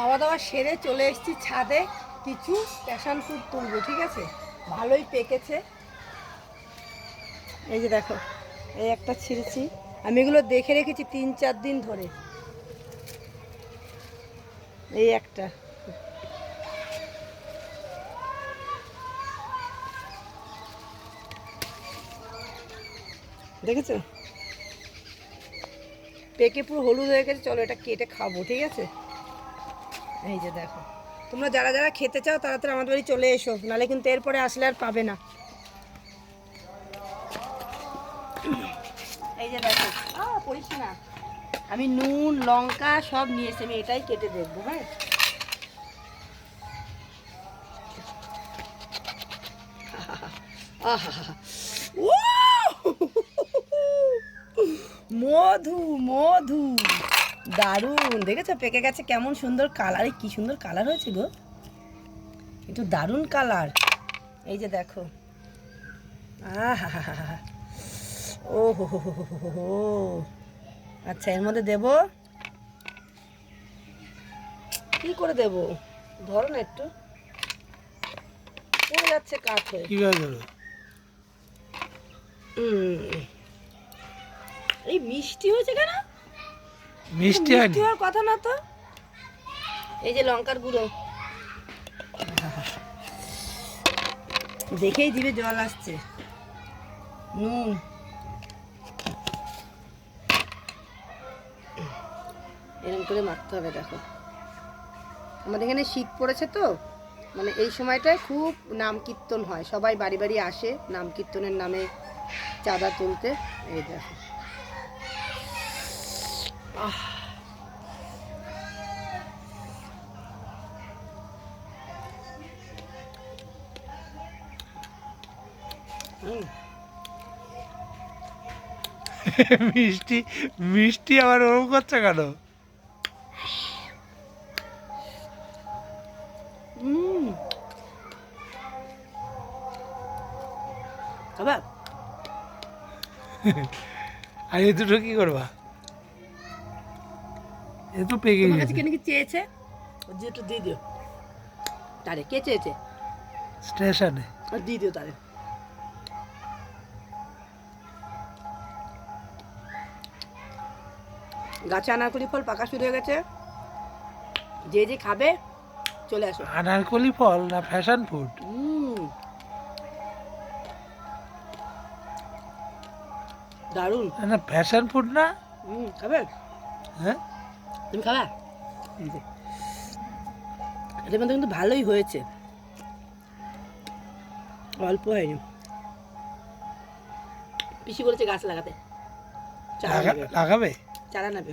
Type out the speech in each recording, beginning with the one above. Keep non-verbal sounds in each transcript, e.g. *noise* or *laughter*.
খাওয়া দাওয়া সেরে চলে এসেছি ছাদে। কিছু প্যাশন ফুড তুলবো, ঠিক আছে? ভালোই পেকেছে। এই যে দেখো, এই একটা ছিঁড়েছি। আমি এগুলো দেখে রেখেছি তিন চার দিন ধরে। এই একটা। দেখেছ? পেকে পুরো হলুদ হয়ে গেছে, চলো এটা কেটে খাব, ঠিক আছে? এই যে দেখো। তোমরা যারা যারা খেতে চাও তাড়াতাড়ি আমাদের বাড়ি চলে এসো। নাহলে কিন্তু এরপরে আসলে আর পাবে না। এই যে দেখো। না। আমি নুন, লঙ্কা সব নিয়ে এসে আমি এটাই কেটে দেখব হ্যাঁ? মধু মধু। দারুণ দেখেছ? পেকে গেছে কেমন সুন্দর কালার কি সুন্দর কালার হয়েছে গো? একটু দারুণ কালার এই যে দেখো। ও হো হো হো হো হো হো। আচ্ছা এর মধ্যে দেব? কি করে দেব? ধরো না একটু। পড়ে যাচ্ছে কাঠ হয়ে কীভাবে ধরো এই মিষ্টি হয়েছে কেন? মিষ্টি হয়নি হওয়ার কথা না তো? এই যে লঙ্কার গুঁড়ো। দেখেই দিবে জল আসছে। নুন। এরকম করে মাখতে হবে দেখো। আমাদের এখানে শীত পড়েছে তো মানে এই সময়টায় খুব নাম কীর্তন হয়। সবাই বাড়ি বাড়ি আসে নাম কীর্তনের নামে চাঁদা তুলতে। এই দেখো। *laughs* মিষ্টি মিষ্টি আবার ওরকম করছে কেন? *laughs* আর এই দুটো কি করবা? এ তো পেকে তোমার কাছে গেছে। কে নাকি চেয়েছে? ওর যে একটু দিয়ে দিও। তারে কে চেয়েছে? স্টেশনে। আর দিয়ে দিও তারে। গাছে আনারকলি ফল পাকা শুরু হয়ে গেছে। যে যে খাবে চলে আসো। আনারকলি ফল না ফ্যাশন ফুড? হুম দারুণ। না ফ্যাশন ফুড না? হুম খাবে? হ্যাঁ? তুমি খাবা? এটার মধ্যে কিন্তু ভালোই হয়েছে। অল্প হয়নি। পিসি বলেছে গাছ লাগাতে। লাগাবে? চারা নেবে।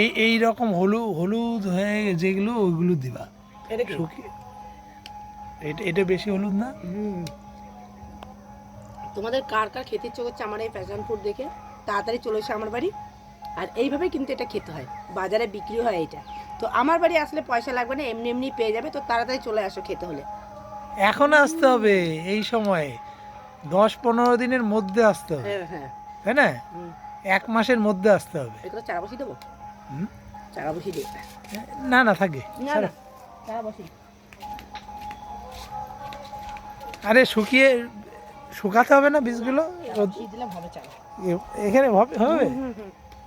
এই এই রকম হলুদ হলুদ হয়ে যেগুলো ওইগুলো দিবা। এটা এটা এটা বেশি হলুদ না। তোমাদের কার কার খেতে ইচ্ছে করছে আমার এই ফ্যাশন ফুড দেখে? তাড়াতাড়ি চলে এসে আমার বাড়ি। আর এইভাবে কিন্তু এটা খেতে হয়। বাজারে বিক্রি হয় এটা। তো আমার বাড়ি আসলে পয়সা লাগবে না এমনি এমনি পেয়ে যাবে। তো তাড়াতাড়ি চলে আসো খেতে হলে। এখন আসতে হবে এই সময়ে। দশ পনেরো দিনের মধ্যে আসতে হবে। হ্যাঁ হ্যাঁ। তাই না? এক মাসের মধ্যে আসতে হবে। চারা বসিয়ে দেবো? চারা বসিয়ে দিই। না না থাকে। চারা বসিয়ে আরে শুকিয়ে শুকাতে হবে না বীজগুলো? এখানে হবে?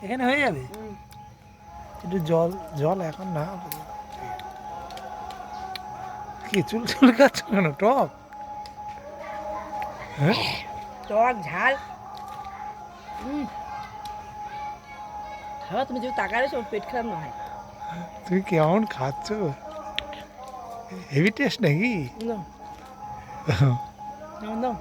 এখানে হয়ে যাবে? একটু জল জল এখন না। কি চুল চুল কাচ্ছ কেন? টক? হ্যাঁ? টক ঝাল। হুম। খাওয়া তুমি যদি তাকালে সব পেট খারাপ না হয়। তুমি কেমন খাচ্ছ? হেভি টেস্ট নাকি? নাও নাও